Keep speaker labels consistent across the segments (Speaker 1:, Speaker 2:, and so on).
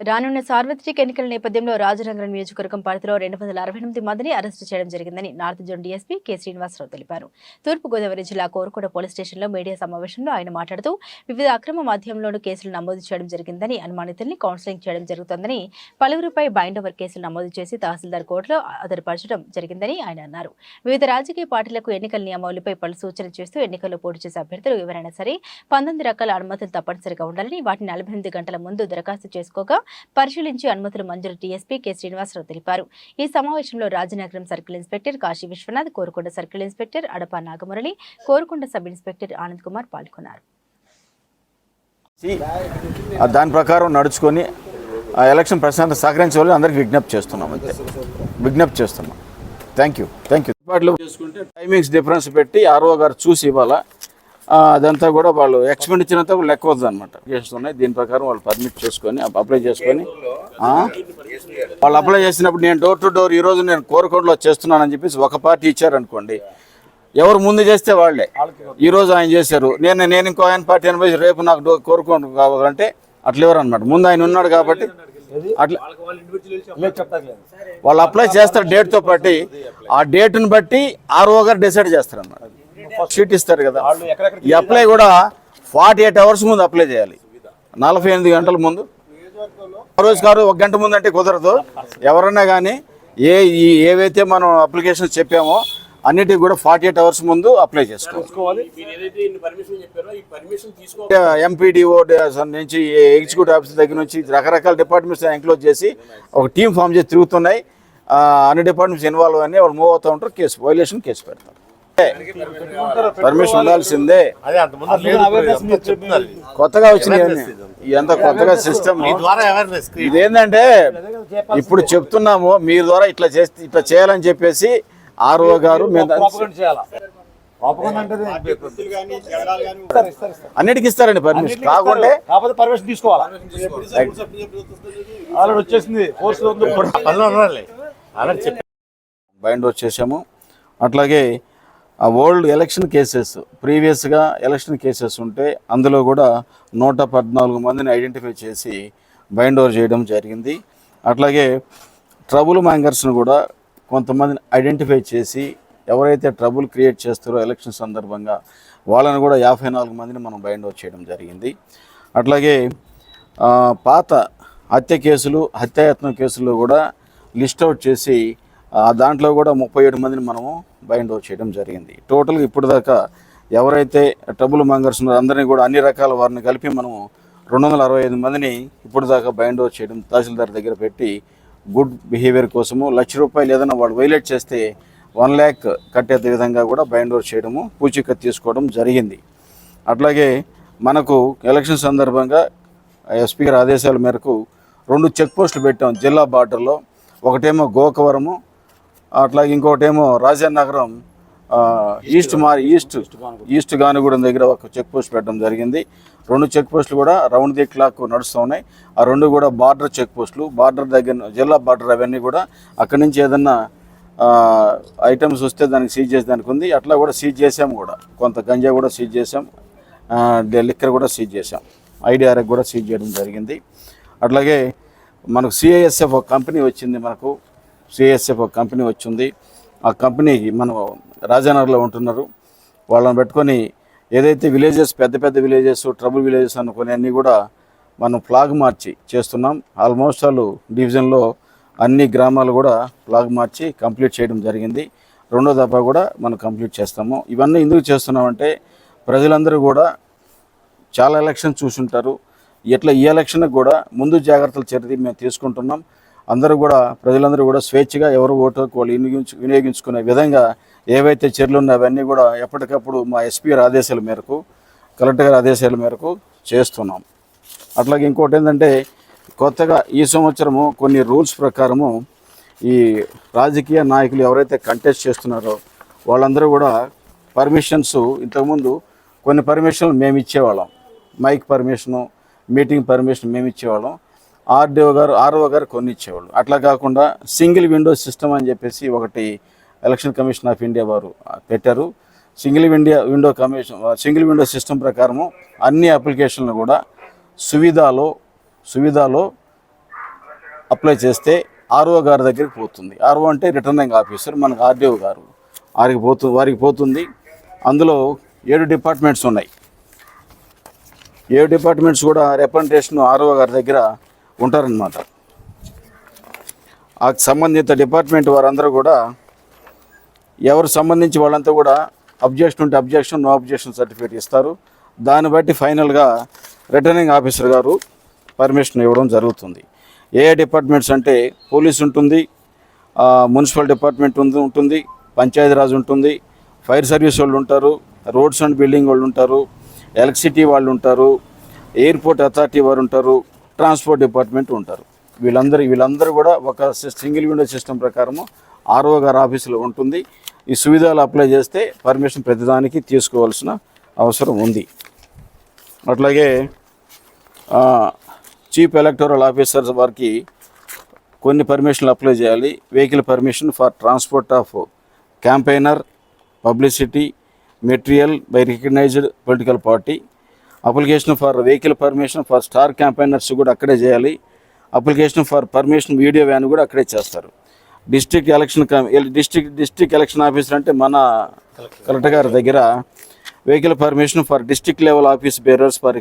Speaker 1: రానున్న సార్వత్రిక ఎన్నికల నేపథ్యంలో రాజనగరం నియోజకవర్గం పరిధిలో రెండు వందల అరవై ఎనిమిది మందిని అరెస్టు చేయడం జరిగిందని north zone DSP K Srinivasa Rao తెలిపారు. తూర్పుగోదావరి జిల్లా కోరుకోట పోలీస్ స్టేషన్లో మీడియా సమావేశంలో ఆయన మాట్లాడుతూ వివిధ అక్రమ మాధ్యమంలోనూ కేసులు నమోదు చేయడం జరిగిందని అనుమానితుల్ని కౌన్సిలింగ్ చేయడం జరుగుతోందని పలువురిపై బైండ్ ఓవర్ కేసులు నమోదు చేసి తహసీల్దార్ కోర్టులో ఆధారపరచడం జరిగిందని ఆయన అన్నారు. వివిధ రాజకీయ పార్టీలకు ఎన్నికల నియమావళిపై పలు సూచనలు చేస్తూ ఎన్నికల్లో పోటీ చేసే అభ్యర్థులు ఎవరైనా సరే పంతొమ్మిది రకాల అనుమతులు తప్పనిసరిగా ఉండాలని వాటిని నలభై ఎనిమిది గంటల ముందు దరఖాస్తు చేసుకోగా పరిశీలించి అనుమతులు మంజూరు డీఎస్పీ కె శ్రీనివాసరావు తెలిపారు. ఈ సమావేశంలో Rajanagaram circle inspector Kashi Vishwanath Korukonda circle inspector Adapa Nagamurali Korukonda sub inspector Anand Kumar పాల్గొన్నారు.
Speaker 2: దాని ప్రకారం నడుచుకొని ఆ ఎలక్షన్ ప్రశాంత సహకరించవాలని అందరికి విజ్ఞప్తి చేస్తున్నాం అంతే. విజ్ఞప్తి చేస్తున్నాం. థ్యాంక్ యూ థ్యాంక్ యూ చేసుకుంటే టైమింగ్స్ డిఫరెన్స్ పెట్టి ఆర్ఓ గారు చూసి ఇవ్వాలా? అదంతా కూడా వాళ్ళు ఎక్స్పెండిచర్ అంతా కూడా లెక్క వద్దు అనమాట చేస్తున్నాయి దీని ప్రకారం వాళ్ళు పర్మిట్ చేసుకొని అప్లై చేసుకొని వాళ్ళు అప్లై చేసినప్పుడు నేను డోర్ టు డోర్ ఈరోజు నేను కోరుకోండలో చేస్తున్నానని చెప్పేసి ఒక పార్టీ ఇచ్చారనుకోండి ఎవరు ముందు చేస్తే వాళ్ళే. ఈ రోజు ఆయన చేశారు. నేను నేను ఇంకో ఆయన పార్టీ అని పోయి రేపు నాకు డో- కోరుకోండి కావాలంటే అట్లా అనమాట ముందు ఆయన ఉన్నాడు కాబట్టి అట్లా వాళ్ళు అప్లై చేస్తారు డేట్తో బట్టి ఆ డేట్ని బట్టి ఆర్ఓ గారు డిసైడ్ చేస్తారు అన్నమాట షీట్ ఇస్తారు కదా. ఈ అప్లై కూడా ఫార్టీ ఎయిట్ అవర్స్ ముందు అప్లై చేయాలి. నలభై ఎనిమిది గంటల ముందు. రోజు కాదు ఒక గంట ముందు అంటే కుదరదు. ఎవరన్నా కానీ ఏ ఈ ఏవైతే మనం అప్లికేషన్ చెప్పామో అన్నిటికి కూడా ఫార్టీ ఎయిట్ అవర్స్ ముందు అప్లై చేసుకోవాలి. ఎంపీడీఓ నుంచి ఎగ్జిక్యూటివ్ ఆఫీసర్ దగ్గర నుంచి రకరకాల డిపార్ట్మెంట్స్ ఎంక్లోజ్ చేసి ఒక టీం ఫామ్ చేసి తిరుగుతున్నాయి. ఆ, అన్ని డిపార్ట్మెంట్స్ ఇన్వాల్వ్ అని వాళ్ళు మూవ్ అవుతూ ఉంటారు కేసు వైలేషన్ కేసు పెడతారు. పర్మిషన్ ఉండాల్సిందే. కొత్తగా వచ్చినాయి ఇదంతా కొత్తగా సిస్టమ్
Speaker 3: మీ ద్వారా అవేర్నెస్
Speaker 2: ఇదేంటంటే ఇప్పుడు చెప్తున్నాము మీ ద్వారా ఇట్లా చేస్తే ఇట్లా చేయాలని చెప్పేసి ఆర్ఓ గారు మేము అన్నిటికి ఇస్తారండి పర్మిషన్ కాకుంటే
Speaker 4: కాకపోతే పర్మిషన్ తీసుకోవాలా? ఆల్రెడీ వచ్చేసింది.
Speaker 3: చెప్పి
Speaker 2: బైండ్ వచ్చేసాము. అట్లాగే ఆ ఓల్డ్ ఎలక్షన్ కేసెస్ ప్రీవియస్గా ఎలక్షన్ కేసెస్ ఉంటే అందులో కూడా నూట పద్నాలుగు మందిని ఐడెంటిఫై చేసి బైండ్ ఓవర్ చేయడం జరిగింది. అట్లాగే ట్రబుల్ మ్యాంగర్స్ను కూడా కొంతమందిని ఐడెంటిఫై చేసి ఎవరైతే ట్రబుల్ క్రియేట్ చేస్తారో ఎలక్షన్ సందర్భంగా వాళ్ళని కూడా యాభై నాలుగు మందిని మనం బైండ్ చేయడం జరిగింది. అట్లాగే పాత హత్య కేసులు హత్యాయత్నం కేసులు కూడా లిస్ట్ అవుట్ చేసి దాంట్లో కూడా ముప్పై ఏడు మందిని మనము బైండ్ అవుట్ చేయడం జరిగింది. టోటల్గా ఇప్పుడు దాకా ఎవరైతే ట్రబుల్ మంగర్స్ ఉన్నారో అందరినీ కూడా అన్ని రకాల వారిని కలిపి మనము రెండు వందల అరవై ఐదు మందిని ఇప్పుడు దాకా బైండ్ అవుట్ చేయడం తహసీల్దార్ దగ్గర పెట్టి గుడ్ బిహేవియర్ కోసము లక్ష రూపాయలు ఏదైనా వాడు వైలేట్ చేస్తే వన్ ల్యాక్ కట్టే విధంగా కూడా బైండ్ అవుట్ చేయడము పూచిక తీసుకోవడం జరిగింది. అట్లాగే మనకు ఎలక్షన్ సందర్భంగా ఎస్పీ గారి ఆదేశాల మేరకు రెండు చెక్ పోస్టులు పెట్టాం జిల్లా బార్డర్లో. ఒకటేమో గోకవరము అట్లాగే ఇంకోటేమో రాజానగరం నగరం ఈస్ట్ మారి ఈస్ట్ ఈస్ట్ గానిగూడెం దగ్గర ఒక చెక్ పోస్ట్ పెట్టడం జరిగింది. రెండు చెక్ పోస్టులు కూడా రౌండ్ ది క్లాక్ నడుస్తూ ఉన్నాయి. ఆ రెండు కూడా బార్డర్ చెక్ పోస్టులు. బార్డర్ దగ్గర జిల్లా బార్డర్ అవన్నీ కూడా అక్కడి నుంచి ఏదన్నా ఐటమ్స్ వస్తే దానికి సీజ్ చేసేదానికి ఉంది. అట్లా కూడా సీజ్ చేసాం కూడా. కొంత గంజా కూడా సీజ్ చేసాం. లిక్కర్ కూడా సీజ్ చేసాం. ఐడిఆర్ఎక్ కూడా సీజ్ చేయడం జరిగింది. అట్లాగే మనకు సిఐఎస్ఎఫ్ ఒక కంపెనీ వచ్చింది మనకు. సిఎస్ఎఫ్ ఒక కంపెనీ వచ్చింది. ఆ కంపెనీకి మనం రాజానగర్లో ఉంటున్నారు. వాళ్ళని పెట్టుకొని ఏదైతే విలేజెస్ పెద్ద పెద్ద విలేజెస్ ట్రబుల్ విలేజెస్ అనుకునే అన్నీ కూడా మనం ఫ్లాగ్ మార్చి చేస్తున్నాం. ఆల్మోస్ట్ ఆల్ డివిజన్లో అన్ని గ్రామాలు కూడా ఫ్లాగ్ మార్చి కంప్లీట్ చేయడం జరిగింది. రెండో దఫా కూడా మనం కంప్లీట్ చేస్తాము. ఇవన్నీ ఎందుకు చేస్తున్నామంటే ప్రజలందరూ కూడా చాలా ఎలక్షన్ చూసుంటారు. ఇట్లా ఈ ఎలక్షన్కి కూడా ముందు జాగ్రత్తలు చర్య మేము తీసుకుంటున్నాం. అందరూ కూడా ప్రజలందరూ కూడా స్వేచ్ఛగా ఎవరు ఓటు వాళ్ళు వినియోగించు వినియోగించుకునే విధంగా ఏవైతే చర్యలు ఉన్నాయో అవన్నీ కూడా ఎప్పటికప్పుడు మా ఎస్పీ గారి ఆదేశాల మేరకు కలెక్టర్ గారి ఆదేశాల మేరకు చేస్తున్నాం. అట్లాగే ఇంకోటి ఏంటంటే కొత్తగా ఈ సంవత్సరము కొన్ని రూల్స్ ప్రకారము ఈ రాజకీయ నాయకులు ఎవరైతే కంటెస్ట్ చేస్తున్నారో వాళ్ళందరూ కూడా పర్మిషన్స్ ఇంతకుముందు కొన్ని పర్మిషన్లు మేము ఇచ్చేవాళ్ళం మైక్ పర్మిషను మీటింగ్ పర్మిషన్ మేము ఇచ్చేవాళ్ళం ఆర్డీఓ గారు ఆర్ఓ గారు కొన్ని ఇచ్చేవాళ్ళు అట్లా కాకుండా సింగిల్ విండో సిస్టమ్ అని చెప్పేసి ఒకటి ఎలక్షన్ కమిషన్ ఆఫ్ ఇండియా వారు పెట్టారు. Single విండియా window commission single window system ప్రకారము అన్ని అప్లికేషన్లు కూడా సువిధాలో సువిధాలో అప్లై చేస్తే ఆర్ఓ గారి దగ్గరికి పోతుంది. ఆర్ఓ అంటే రిటర్నింగ్ ఆఫీసర్ మనకు ఆర్డీఓ గారు వారికి పోతు వారికి పోతుంది. అందులో ఏడు డిపార్ట్మెంట్స్ ఉన్నాయి. ఏడు డిపార్ట్మెంట్స్ కూడా రిప్రజెంటేషన్ ఆర్ఓ గారి దగ్గర ఉంటారనమాట ఆ సంబంధిత డిపార్ట్మెంట్ వారందరూ కూడా ఎవరు సంబంధించి వాళ్ళంతా కూడా అబ్జెక్షన్ ఉంటే అబ్జెక్షన్ నో అబ్జెక్షన్ సర్టిఫికేట్ ఇస్తారు. దాన్ని బట్టి ఫైనల్గా రిటర్నింగ్ ఆఫీసర్ గారు పర్మిషన్ ఇవ్వడం జరుగుతుంది. ఏ డిపార్ట్మెంట్స్ అంటే పోలీస్ ఉంటుంది మున్సిపల్ డిపార్ట్మెంట్ ఉంది ఉంటుంది పంచాయతీరాజ్ ఉంటుంది ఫైర్ సర్వీస్ వాళ్ళు ఉంటారు రోడ్స్ అండ్ బిల్డింగ్ వాళ్ళు ఉంటారు ఎలక్ట్రిసిటీ వాళ్ళు ఉంటారు ఎయిర్పోర్ట్ అథారిటీ వారు ఉంటారు ట్రాన్స్పోర్ట్ డిపార్ట్మెంట్ ఉంటారు. వీళ్ళందరూ వీళ్ళందరూ కూడా ఒక సింగిల్ విండో సిస్టమ్ ప్రకారము ఆర్ఓ గారు ఆఫీసులో ఉంటుంది. ఈ సువిధాలు అప్లై చేస్తే పర్మిషన్ ప్రతిదానికి తీసుకోవాల్సిన అవసరం ఉంది. అట్లాగే చీఫ్ ఎలక్టోరల్ ఆఫీసర్స్ వారికి కొన్ని పర్మిషన్లు అప్లై చేయాలి. Vehicle permission for transport of campaigner publicity material by recognised political party application for vehicle permission for star campaigners కూడా అక్కడే చేయాలి. Application for permission video van కూడా అక్కడే చేస్తారు. District election district district election officer అంటే మన collector గారి దగ్గర vehicle permission for district level office bearers for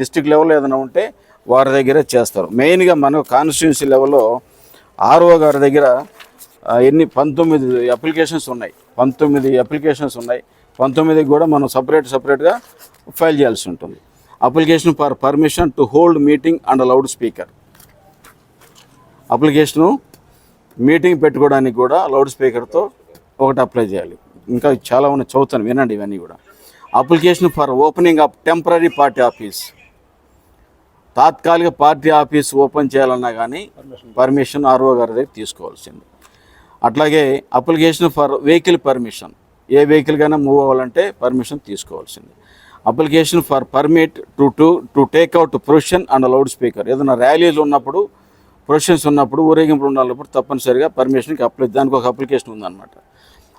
Speaker 2: district లెవెల్లో ఏదైనా ఉంటే వారి దగ్గర చేస్తారు. మెయిన్గా మన కాన్స్టిట్యున్సీ లెవెల్లో ఆర్ఓ గారి దగ్గర ఎన్ని పంతొమ్మిది అప్లికేషన్స్ ఉన్నాయి. పంతొమ్మిది అప్లికేషన్స్ ఉన్నాయి. పంతొమ్మిదికి కూడా మనం సపరేట్ సపరేట్గా ఫైల్ చేయాల్సి ఉంటుంది. Application for permission to hold meeting and loud speaker application meeting పెట్టుకోవడానికి కూడా లౌడ్ స్పీకర్తో ఒకటి అప్లై చేయాలి. ఇంకా చాలా ఉన్నాయి చదువుతాను వినండి ఇవన్నీ కూడా. Application for opening of temporary party office తాత్కాలిక పార్టీ ఆఫీస్ ఓపెన్ చేయాలన్నా కానీ పర్మిషన్ ఆర్ఓ గారి దగ్గర తీసుకోవాల్సింది. అట్లాగే అప్లికేషన్ ఫర్ వెహికల్ పర్మిషన్ ఏ వెహికల్ కైనా మూవ్ అవ్వాలంటే పర్మిషన్ తీసుకోవాల్సింది. Application for permit to to to take out procession and loud speaker. ఏదైనా ర్యాలీలు ఉన్నప్పుడు ప్రొషన్స్ ఉన్నప్పుడు ఊరేగింపులు ఉన్నప్పుడు తప్పనిసరిగా పర్మిషన్కి అప్లై దానికి ఒక అప్లికేషన్ ఉందన్నమాట.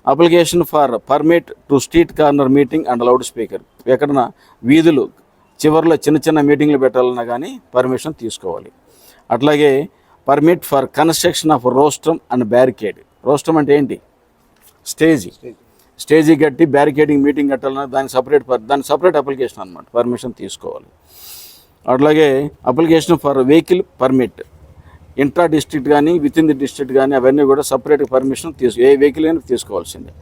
Speaker 2: Application for permit to street corner meeting and loud speaker. ఎక్కడన్నా వీధులు చివరిలో చిన్న చిన్న మీటింగ్లు పెట్టాలన్నా కానీ పర్మిషన్ తీసుకోవాలి. అట్లాగే permit for construction of rostrum and barricade. Rostrum అంటే ఏంటి? స్టేజ్. స్టేజీ కట్టి బ్యారికేడింగ్ మీటింగ్ కట్టాలన్నా దానికి సపరేట్ దాని సపరేట్ అప్లికేషన్ అనమాట పర్మిషన్ తీసుకోవాలి. అట్లాగే application for vehicle permit intra district కానీ విత్ ఇన్ ది డిస్ట్రిక్ట్ కానీ అవన్నీ కూడా సపరేట్ పర్మిషన్ తీసు ఏ వెహికల్ అయినా తీసుకోవాల్సిందే.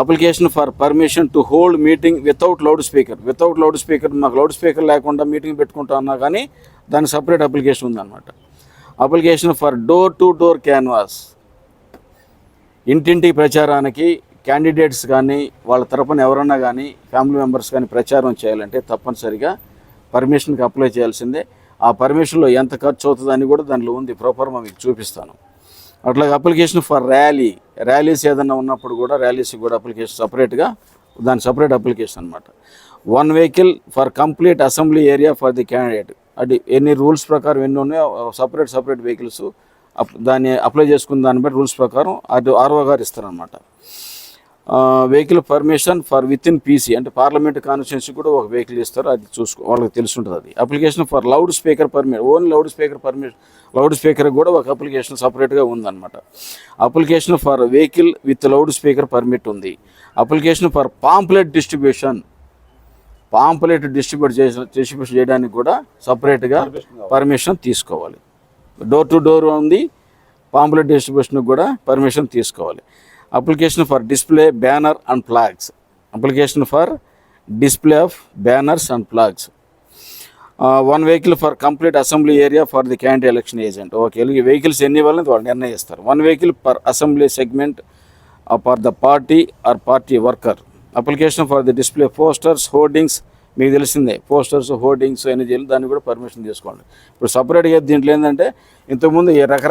Speaker 2: Application for permission to hold meeting without loud speaker without loud speaker మాకు లౌడ్ స్పీకర్ లేకుండా మీటింగ్ పెట్టుకుంటా అన్నా కానీ దాని సపరేట్ అప్లికేషన్ ఉందన్నమాట. Application for door to door canvass ఇంటింటి ప్రచారానికి క్యాండిడేట్స్ కానీ వాళ్ళ తరపున ఎవరన్నా కానీ ఫ్యామిలీ మెంబర్స్ కానీ ప్రచారం చేయాలంటే తప్పనిసరిగా పర్మిషన్కి అప్లై చేయాల్సిందే. ఆ పర్మిషన్లో ఎంత ఖర్చు అవుతుందని కూడా దానిలో ఉంది. ప్రోపర్మా మీకు చూపిస్తాను. అట్లాగే అప్లికేషన్ ఫర్ ర్యాలీ ర్యాలీస్ ఏదన్నా ఉన్నప్పుడు కూడా ర్యాలీస్కి కూడా అప్లికేషన్ సపరేట్గా దాని సపరేట్ అప్లికేషన్ అనమాట one vehicle for complete assembly area for the candidate అది ఎన్ని రూల్స్ ప్రకారం ఎన్ని ఉన్నాయో సపరేట్ సపరేట్ వెహికల్స్ దాన్ని అప్లై చేసుకున్న దాన్ని బట్టి రూల్స్ ప్రకారం అది ఆర్ఓ గారు ఇస్తారనమాట vehicle permission for within PC అంటే పార్లమెంట్ కాన్స్టిట్యున్సీ కూడా ఒక వెహికల్ ఇస్తారు అది చూసుకో వాళ్ళకి తెలిసి ఉంటుంది అది. Application for loud speaker permit only loud speaker permission loud speaker కూడా ఒక అప్లికేషన్ సపరేట్గా ఉందన్నమాట. Application for vehicle with loud speaker permit ఉంది. Application for pamphlet distribution pamphlet distribute చేసిన డిస్ట్రిబ్యూషన్ చేయడానికి కూడా సపరేట్గా పర్మిషన్ తీసుకోవాలి. డోర్ టు డోర్ ఉంది పాంప్లెట్ డిస్ట్రిబ్యూషన్కి కూడా పర్మిషన్ తీసుకోవాలి. Application for display banner and flags application for display of banners and flags one vehicle for complete assembly area for the candidate election agent. Okay ఈ vehicles ఎన్ని వాళ్ళని వాళ్ళు నిర్ణయిస్తారు one vehicle per assembly segment for the party or party worker. Application for the display posters hoardings మీకు తెలిసిందే posters hoardings అనేది చేయాలి దాన్ని కూడా పర్మిషన్ తీసుకోండి. ఇప్పుడు సపరేట్గా దీంట్లో ఏంటంటే ఇంతకుముందు ఈ రకరకాల